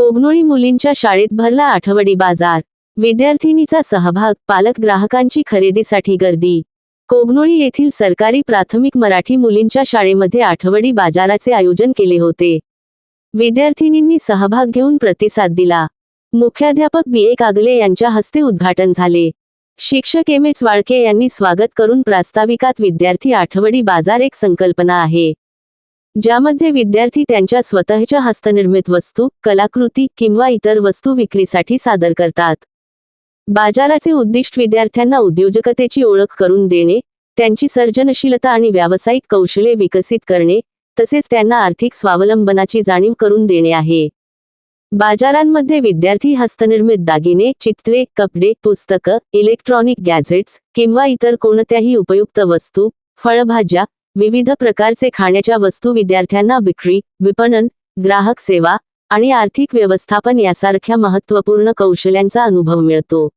कोगनोळी मुलींच्या शाळेत भरला आठवडी बाजार. विद्यार्थिनीचा सहभाग पालक ग्राहकांची खरेदीसाठी गर्दी. कोगनोळी येथील सरकारी प्राथमिक मराठी मुलींच्या शाळेमध्ये आठवडी बाजाराचे आयोजन केले होते. विद्यार्थिनींनी सहभाग घेऊन प्रतिसाद दिला. मुख्याध्यापक बी. ए. कागले यांच्या हस्ते उद्घाटन झाले. शिक्षक एम. एच. वाळके यांनी स्वागत करून प्रास्ताविकात विद्यार्थी आठवडी बाजार एक संकल्पना आहे. ज्यामध्ये विद्यार्थी त्यांच्या स्वतःच्या हस्तनिर्मित वस्तू कलाकृती किंवा इतर वस्तू विक्रीसाठी सादर करतात. बाजाराचे उद्दिष्ट विद्यार्थ्यांना उद्योजकतेची ओळख करून देणे त्यांची सर्जनशीलता आणि व्यावसायिक कौशल्ये विकसित करणे तसेच त्यांना आर्थिक स्वावलंबनाची जाणीव करून देणे आहे. बाजारांमध्ये विद्यार्थी हस्तनिर्मित दागिने चित्रे कपडे पुस्तकं इलेक्ट्रॉनिक गॅझेट्स किंवा इतर कोणत्याही उपयुक्त वस्तू फळभाज्या विविध प्रकारचे खाण्याच्या वस्तू विद्यार्थ्यांना विक्री विपणन ग्राहक सेवा आणि आर्थिक व्यवस्थापन यासारख्या महत्त्वपूर्ण कौशल्यांचा अनुभव मिळतो.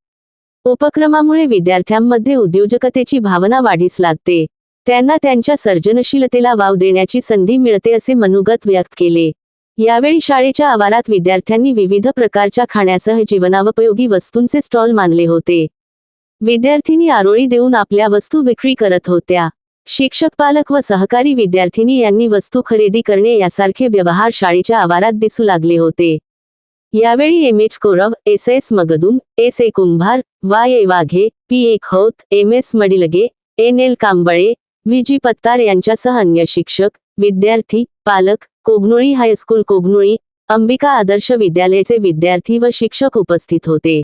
उपक्रमामुळे विद्यार्थ्यांमध्ये उद्योजकतेची भावना वाढीस लागते. त्यांना त्यांच्या सर्जनशीलतेला वाव देण्याची संधी मिळते असे मनोगत व्यक्त केले. यावेळी शाळेच्या आवारात विद्यार्थ्यांनी विविध प्रकारच्या खाण्यासह जीवनावपयोगी वस्तूंचे स्टॉल मानले होते. विद्यार्थिनी आरोळी देऊन आपल्या वस्तू विक्री करत होत्या. शिक्षक पालक व सहकारी विद्यार्थिनी यांनी वस्तू खरेदी करणे यासारखे व्यवहार शाळेच्या आवारात दिसू लागले होते. यावेळी M. H. Korav S. S. Magdum S. A. Kumbhar Y. A. Waghe P. A. Khaut M. S. Madilge N. L. Kamble V. G. Pattar यांच्यासह अन्य शिक्षक विद्यार्थी पालक कोगनोळी हायस्कूल कोगनोळी अंबिका आदर्श विद्यालयाचे विद्यार्थी व शिक्षक उपस्थित होते.